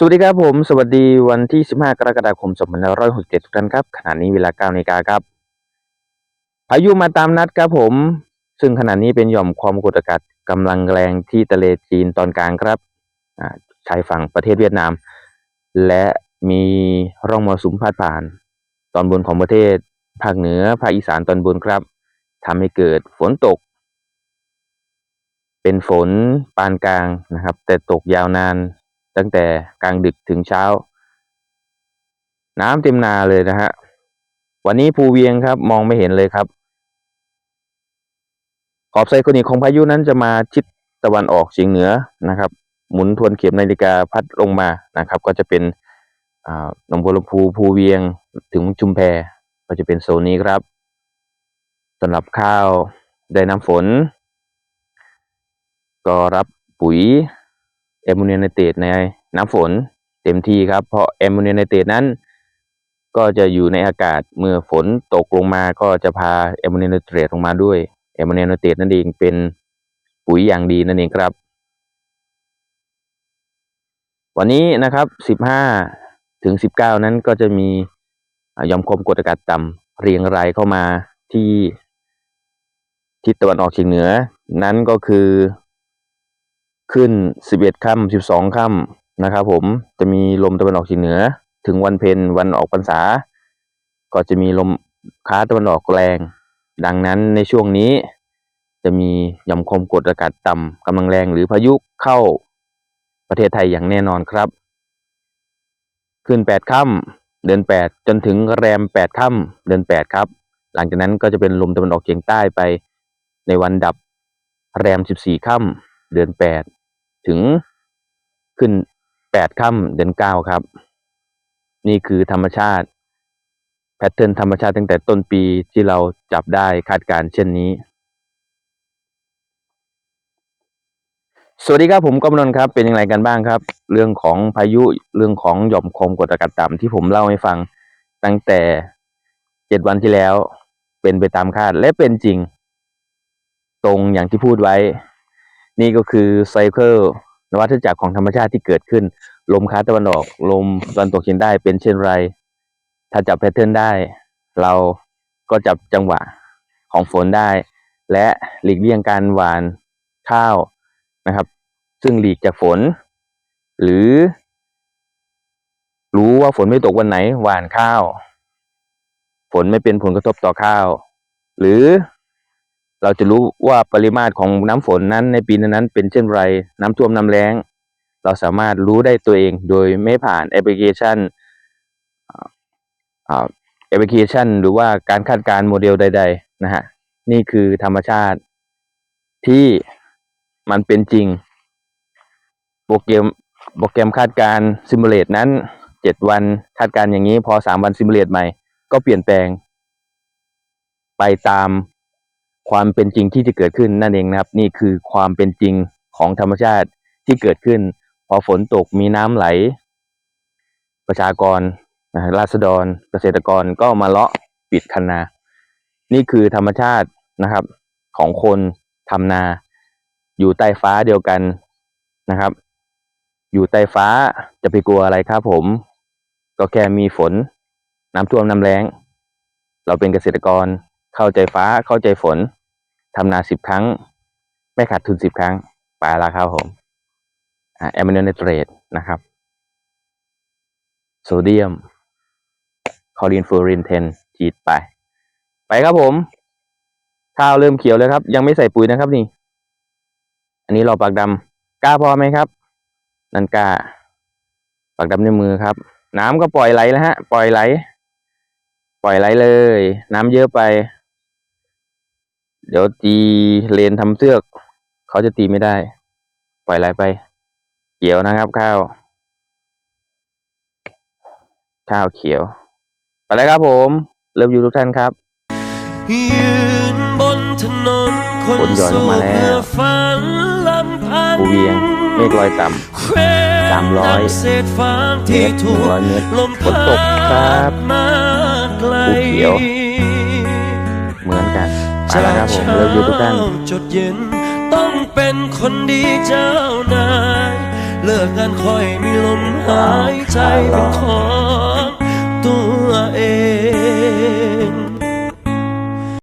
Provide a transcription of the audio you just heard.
สวัสดีครับผม สวัสดีวันที่ 15 กรกฎาคม 2567 ทุกท่านครับ ขณะนี้เวลา9นาฬิกาครับ พายุมาตามนัดครับผม ซึ่งขณะนี้เป็นหย่อมความกดอากาศกำลังแรงที่ทะเลจีนตอนกลางครับชายฝั่งประเทศเวียดนาม และมีร่องมรสุมพาดผ่าน ตอนบนของประเทศ ภาคเหนือ ภาคอีสานตอนบนครับทำให้เกิดฝนตก เป็นฝนปานกลางนะครับ แต่ตกยาวนาน ตั้งแต่กลางดึกถึงเช้า น้ำเต็มนาเลยนะฮะ วันนี้ภูเวียงครับมองไม่เห็นเลยครับ ขอบไซโคนิกของพายุนั้นจะมาชิดตะวันออกเฉียงเหนือนะครับ หมุนทวนเข็มนาฬิกาพัดลงมานะครับ ก็จะเป็นอ่าหนองบัวลำพูภูเวียงถึงชุมแพก็จะเป็นโซนนี้ครับสำหรับข้าวได้น้ำฝน ก็รับปุ๋ย แอมโมเนียไนเตรตในน้ำฝนเต็มที่ครับ เพราะแอมโมเนียไนเตรตนั้น ก็จะอยู่ในอากาศเมื่อฝนตกลงมาก็จะพาแอมโมเนียไนเตรตลงมาด้วยแอมโมเนียไนเตรตนั่นเองเป็นปุ๋ยอย่างดีนั่นเองครับ วันนี้นะครับ 15 ถึง 19 นั้นก็จะมียอมความกดอากาศต่ำเรียงรายเข้ามาที่ทิศตะวันออกเฉียงเหนือ นั้นก็คือ ขึ้น 11ค่ำ12ค่ำนะครับผมจะมีลมตะวันออกเฉียงเหนือ ถึงวันเพ็ญวันออกพรรษา ก็จะมีลมค้าตะวันออกแรง ดังนั้นในช่วงนี้ จะมีย่อมความกดอากาศต่ำกำลังแรงหรือพายุเข้าประเทศไทยอย่างแน่นอนครับ ขึ้น 8ค่ำเดือน 8 จนถึงแรม 8ค่ำเดือน 8 ครับ หลังจากนั้นก็จะเป็นลมตะวันออกเฉียงใต้ไปในวันดับแรม 14ค่ำเดือน 8 ถึงขึ้น8ค่ำเดือน9ครับ นี่คือธรรมชาติ แพทเทิร์นธรรมชาติตั้งแต่ต้นปีที่เราจับได้คาดการเช่นนี้ สวัสดีครับผมกำนนท์ครับเป็นยังไงกันบ้างครับ เรื่องของพายุเรื่องของหย่อมความกดอากาศต่ำที่ผมเล่าให้ฟังตั้งแต่เจ็ดวันที่แล้ว เป็นไปตามคาดและเป็นจริง ตรงอย่างที่พูดไว้ นี่ก็คือไซเคิลนวัฏจักรของธรรมชาติที่เกิดขึ้น ลมค้าตะวันออก ลมตะวันตกเฉียงใต้เป็นเช่นไร ถ้าจับแพทเทิร์นได้ เราก็จับจังหวะของฝนได้ และหลีกเลี่ยงการหวานข้าวนะครับ ซึ่งหลีกจากฝน หรือ รู้ว่าฝนไม่ตกวันไหนหวานข้าว ฝนไม่เป็นผลกระทบต่อข้าว หรือ เราจะรู้ว่าปริมาตรของน้ำฝนนั้นในปีนั้นเป็นเช่นไร น้ำท่วมน้ำแล้ง เราสามารถรู้ได้ตัวเองโดยไม่ผ่านแอปพลิเคชันแอปพลิเคชัน หรือว่าการคาดการณ์โมเดลใด ๆ นะฮะ นี่คือธรรมชาติที่มันเป็นจริง โปรแกรมโปรแกรมคาดการซิมูเลตนั้นเจ็ดวันคาดการณ์อย่างนี้พอสามวันซิมูเลตใหม่ ก็เปลี่ยนแปลง ไปตาม ความเป็นจริงที่จะเกิดขึ้นนั่นเองนะครับ นี่คือความเป็นจริงของธรรมชาติที่เกิดขึ้น พอฝนตกมีน้ำไหล ประชากรราษฎรเกษตรกรก็มาเลาะปิดคันนา นี่คือธรรมชาตินะครับ ของคนทำนา อยู่ใต้ฟ้าเดียวกันนะครับ อยู่ใต้ฟ้าจะไปกลัวอะไรครับผม ก็แค่มีฝน น้ำท่วมน้ำแล้ง เราเป็นเกษตรกรเข้าใจฟ้าเข้าใจฝน ทำนาสิบครั้ง ไม่ขาดทุนสิบครั้งไปแล้วครับผมแอมโมเนียไนเตรตนะครับ โซเดียม คอรีนฟลูออรินเทนฉีดไป ไปครับผม ข้าวเริ่มเขียวเลยครับ ยังไม่ใส่ปุ๋ยนะครับนี่ อันนี้เรอปากดำกล้าพอไหมครับ นันกล้าปากดำในมือครับ น้ำก็ปล่อยไหลแล้วฮะ ปล่อยไหล ปล่อยไหลเลย น้ำเยอะไป เดี๋ยวตีเลนทำเสือก เขาจะตีไม่ได้ ปล่อยไหลไป เขียวนะครับข้าว ข้าวเขียว ไปเลยครับผม เริ่มอยู่ทุกท่านครับยืนบนถนนคนฝนหย่อนลงมาแล้วเพื่อฝันลำพันภูเวียงเมฆลอยต่แคว้นสามร้อยดังเศษฟางำเมที่ตรหถูนึ่งกร้อยเมตรลมฝนตกครับมาไกลภูเขียวเหมือนกัน ไปแล้วครับผมเลิฟยูทุกท่านจุดยืนต้องเป็นคนดีเจ้านายเลิกงานค่อยมีลมหายใจเป็นของตัวเอง